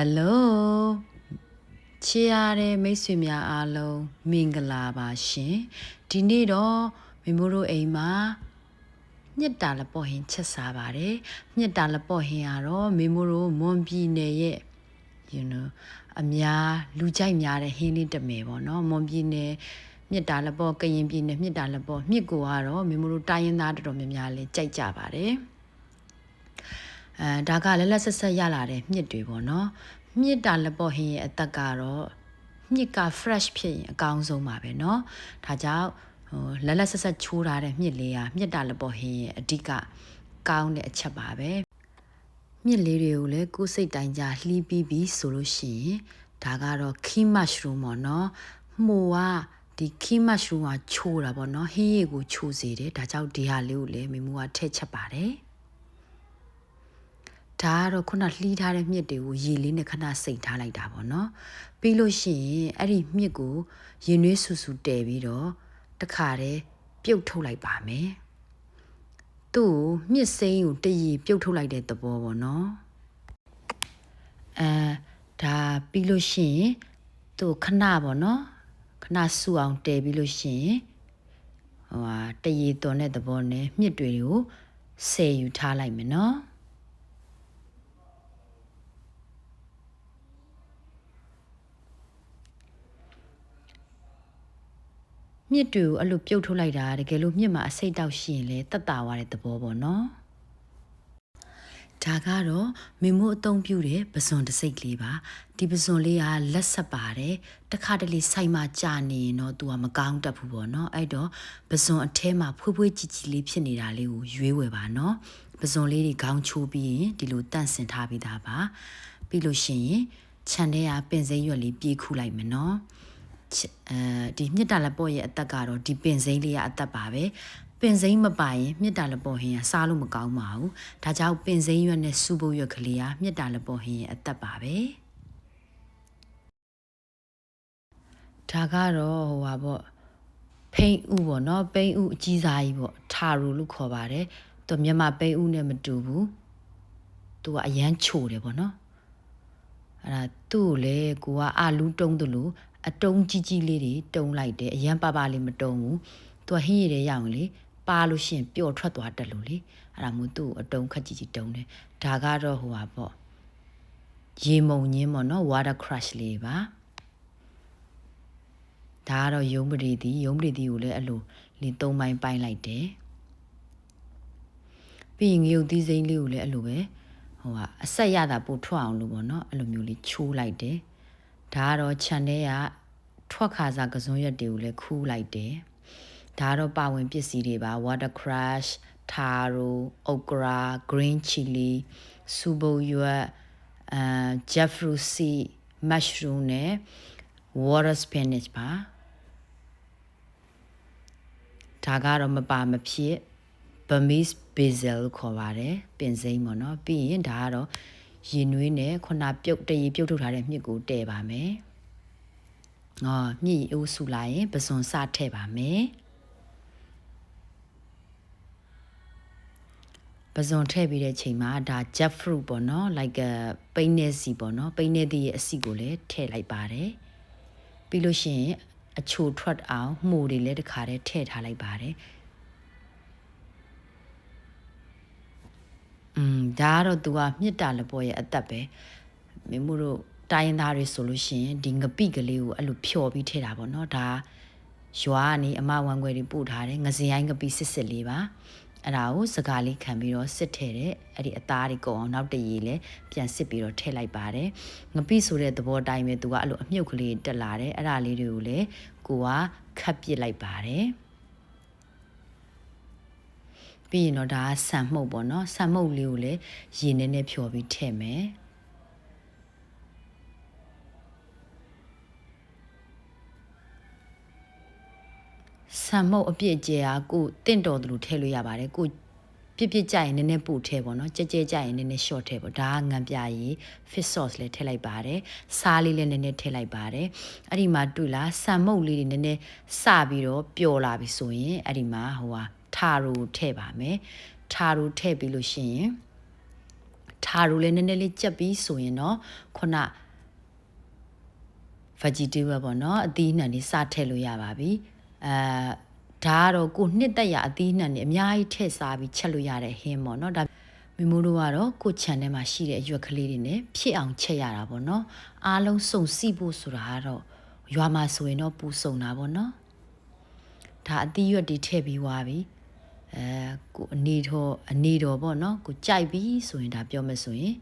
Hello ချစ်ရတဲ့မိတ်ဆွေများအားလုံးမင်္ဂလာပါရှင်ဒီနေ့တော့မိမို့တို့အိမ်မှာမြစ်တာလပေါ့ဟင်းချက်စားပါတယ်မြစ်တာလပေါ့ဟင်းကတော့မိမို့တို့မွန်ပြည်နယ်ရဲ့ you know အများလူကြိုက်များတဲ့ဟင်းလေးတစ်မယ်ပေါ့နော်မွန်ပြည်နယ်မြစ်တာလပေါ့ကရင်ပြည်နယ်မြစ်တာလပေါ့မြစ်ကိုကတော့မိမို့တို့တိုင်းရင်းသားတော်တော်များများလေးကြိုက်ကြပါတယ် အဲဒါကလည်းလက်ဆက်ဆက်ရလာတဲ့မြစ်တွေပေါ့နော်မြစ်တာလက်ပေါ့ဟင်းရဲ့အသက်ကတော့မြစ်က fresh ဖြစ်ရင်အကောင်းဆုံးပါပဲเนาะဒါကြောင့်ဟိုလက်လက်ဆက်ဆက်ချိုးထားတဲ့မြစ်လေးဟာမြစ်တာလက်ပေါ့ဟင်းရဲ့အဓိကကောင်းတဲ့အချက်ပါပဲမြစ်လေးတွေကိုလည်းကိုယ်စိတ်တိုင်းကြလှီးပြီးပြီဆိုလို့ရှိရင်ဒါကတော့ key mushroom ပေါ့เนาะမှုကဒီ key mushroom ကချိုးတာပေါ့เนาะဟင်းရည်ကိုချိုးစေတယ်ဒါကြောင့်ဒီဟာလေးကိုလည်းမိမကထည့်ချက်ပါတယ် ဒါကတော့ခုနလှီးထားတဲ့မြစ်တွေကိုရေလေးနဲ့ခဏစိတ်ထားလိုက်တာပေါ့နော်ပြီးလို့ရှိရင်အဲ့ဒီမြစ်ကိုရေနွေးဆူဆူတဲပြီးတော့တခါတည်းပြုတ်ထုတ်လိုက်ပါမယ်သူ့ကိုမြစ်စိမ်းကိုတရီပြုတ်ထုတ်လိုက်တဲ့သဘောပေါ့နော်အဲဒါပြီးလို့ရှိရင်သူ့ခဏပေါ့နော်ခဏဆူအောင်တဲပြီးလို့ရှိရင်ဟိုဟာတရီသွန်တဲ့သဘောနဲ့မြစ်တွေကိုဆယ်ယူထားလိုက်မယ်နော် မြစ်တွေကိုအဲ့လိုပြုတ်ထုတ်လိုက်တာတကယ်လို့မြစ်မှာအစိတ်တောက်ရှိရင်လည်းတက်တာသွားတဲ့သဘောပေါ့နော်ဒါကတော့မိမို့အသုံးပြုတဲ့ပစွန်တစ်စိတ်လေးပါဒီပစွန်လေးကလက်ဆက်ပါတယ်တခါတလေဆိုင်မှာကြာနေရင်တော့သူကမကောင်းတတ်ဘူးပေါ့နော်အဲ့တော့ပစွန်အထဲမှာဖွေးဖွေးကြည်ကြည်လေးဖြစ်နေတာလေးကိုရွေးဝယ်ပါနော်ပစွန်လေးတွေခေါင်းချိုးပြီးရင်ဒီလိုတန့်စင်ထားပြီးသားပါပြီးလို့ရှိရင်ခြံထဲကပင်စိမ်းရွက်လေးပြေးခူးလိုက်မယ်နော် အဲဒီမြစ်တာလက်ပေါ့ရဲ့အသက်ကတော့ဒီပင်စိမ်းလေးကအသက်ပါပဲပင်စိမ်းမပါရင်မြစ်တာလက်ပေါ့ဟင်းကစားလို့မကောင်းပါဘူးဒါကြောင့်ပင်စိမ်းရွက်နဲ့စူပုတ်ရွက်ကလေးကမြစ်တာလက်ပေါ့ဟင်းရဲ့အသက်ပါပဲဒါကတော့ဟိုပါပေါ့ဖိန်ဥပေါ့နော်ပိန်ဥအကြီးစားကြီးပေါ့ထာရူလို့ခေါ်ပါတယ်သူမြန်မာပိန်ဥနဲ့မတူဘူးသူကအရန်ချိုတယ်ပေါ့နော်အဲ့ဒါသူ့ကိုလေကိုကအာလူးတုံးတယ်လို့ အတုံးကြီးကြီးလေးတွေတုံးလိုက်တယ်အရန်ပပလေးမတုံးဘူးသူကဟင်းရည်တဲ့ရအောင်လေပါလို့ရှိရင်ပျော်ထွက်သွားတယ်လို့လေအဲ့ဒါမျိုးသူ့အတုံးခက်ကြီးကြီးတုံးတယ်ဒါကတော့ဟိုပါပေါ့ရေမုံညင်းပေါ့နော် water crush လေးပါဒါကတော့ယုံပရိသီယုံပရိသီကိုလည်းအဲ့လိုလေးသုံးပိုင်းပိုင်းလိုက်တယ်ပြီးရင်ငရုတ်သီးစိမ်းလေးကိုလည်းအဲ့လိုပဲဟိုကအဆက်ရတာပို့ထွက်အောင်လို့ပေါ့နော်အဲ့လိုမျိုးလေးချိုးလိုက်တယ် ဒါကတော့ခြံထဲကထွက်ခါစားကစုံရက်တွေကိုလည်းခူးလိုက်တယ်ဒါကတော့ပါဝင်ပစ္စည်းတွေပါ water crush taro okra green chili စူဘိုရွက်အဲ jackfruit seed mushroom နဲ့ water spinach ပါဒါကတော့မပါမဖြစ် Burmese basil ခေါ်ပါတယ်ပင်စိမ်းပေါ့နော်ပြီးရင်ဒါကတော့ ရေနွေးနဲ့ခုနပြုတ်တရေပြုတ်ထုတ်ထားတဲ့မြစ်ကိုတဲပါမယ်။အော်မြစ်အိုးဆူလာရင်ပစွန်စထည့်ပါမယ်။ပစွန်ထည့်ပြီးတဲ့ချိန်မှာဒါ jackfruit ပေါ့နော် like a ပိန်းနေစီပေါ့နော်ပိန်းနေသည့်ရဲ့အစီကိုလည်းထည့်လိုက်ပါတယ်။ပြီးလို့ရှိရင်အချိုထွက်အောင်မှုတွေလည်းတစ်ခါတည်းထည့်ထားလိုက်ပါတယ်။ อืมဒါကတော့ तू ကမြစ်တာလပေါ်ရဲ့အသက်ပဲမင်းတို့ တိုင်းသားတွေဆိုလို့ရှိရင်ဒီငပိကလေးကိုအဲ့လိုဖြော်ပြီးထည့်တာပေါ့နော်ဒါရွာကနေအမဝန်ခွဲတွေပို့ထားတယ်ငစင်ရိုင်းငပိစစ်စစ်လေးပါအဲ့ဒါကိုစကားလေးခံပြီးတော့စစ်ထည့်တယ်အဲ့ဒီအသားတွေကုန်အောင်နောက်တရေလဲပြန်စစ်ပြီးတော့ထည့်လိုက်ပါတယ်ငပိဆိုတဲ့သဘောတိုင်းပဲသူကအဲ့လိုအမြုပ်ကလေးတက်လာတယ်အဲ့ဒါလေးတွေကိုလည်းကိုကခတ်ပစ်လိုက်ပါတယ် ပြီးရင်တော့ဒါဆန်မှုတ်ပေါ့နော်ဆန်မှုတ်လေးကိုလည်းရေနဲ့နဲ့ဖြော်ပြီးထည့်မယ်ဆန်မှုတ်အပြည့်ကျဲအားကိုတင့်တော်တယ်လို့ထည့်လို့ရပါတယ်ကိုပြစ်ပြစ်ကြရင်နည်းနည်းပို့ထည့်ပေါ့နော်ကြဲကြဲကြရင်နည်းနည်း short ထည့်ပေါ့ဒါကငံပြရည် fish sauce လည်းထည့်လိုက်ပါတယ်စားလေးလည်းနည်းနည်းထည့်လိုက်ပါတယ်အဲ့ဒီမှာတွေ့လားဆန်မုတ်လေးတွေနည်းနည်းစပြီးတော့ပျော်လာပြီဆိုရင်အဲ့ဒီမှာဟိုဟာ ထာရိုထည့်ပါမယ်ထာရိုထည့်ပြီးလို့ရှိရင်ထားလို့လည်းနည်းနည်းလေးကြက်ပြီးဆိုရင်တော့ခုန vegetable ပေါ့နော်အသီးနှံတွေစထည့်လို့ရပါပြီအဲဒါကတော့ကိုနှစ်သက်ရအသီးနှံတွေအများကြီးထည့်စားပြီးချက်လို့ရတဲ့ဟင်းပေါ့နော်ဒါမီမိုတို့ကတော့ကိုချန်ထဲမှာရှိတဲ့အရွက်ကလေးတွေနဲ့ဖြစ်အောင်ချက်ရတာပေါ့နော်အားလုံးစုံစီဖို့ဆိုတာကတော့ရွာမှာဆိုရင်တော့ပူစုံတာပေါ့နော်ဒါအသီးရွက်တွေထည့်ပြီးွားပြီ အဲကိုအနေတော်အနေတော်ပေါ့နော်ကိုကြိုက်ပြီဆိုရင်ဒါပြောမယ်ဆိုရင်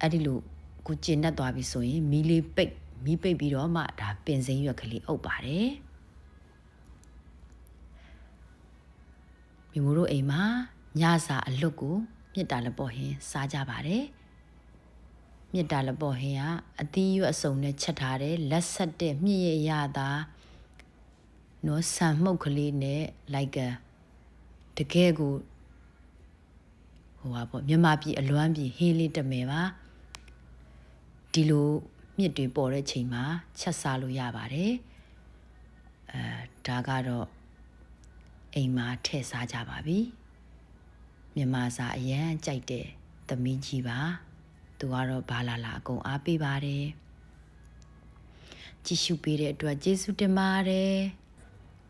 အဲ့ဒီလိုကိုကျင်တတ်သွားပြီဆိုရင်မီးလေးပိတ်မီးပိတ်ပြီးတော့မှဒါပင်စိမ်းရွက်ကလေးအုပ်ပါတယ်မိမို့တို့အိမ်မှာညစာအလွတ်ကိုမြစ်တာလက်ပေါ်ဟင်းစားကြပါတယ်မြစ်တာလက်ပေါ်ဟင်းကအသီးရွက်အစုံနဲ့ချက်ထားတဲ့လက်ဆက်တဲ့မြည့်ရရတာ နော်ဆန်မှုတ်ကလေးနဲ့လိုက်ကတကယ်ကိုဟိုပါပေါ့မြန်မာပြည်အလွမ်းပြည်ဟင်းလေးတမယ်ပါဒီလိုမြစ်တွေပေါ်တဲ့ချိန်မှာချက်စားလို့ရပါတယ်အဲဒါကတော့အိမ်မှာထည့်စားကြပါပြီမြန်မာစာအရန်ကြိုက်တဲ့သမီးကြီးပါသူကတော့ဘာလာလာအကုန်အားပေးပါတယ်ကြည့်ရှုပေးတဲ့အတွက်ကျေးဇူးတင်ပါတယ်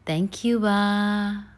thank you ပါ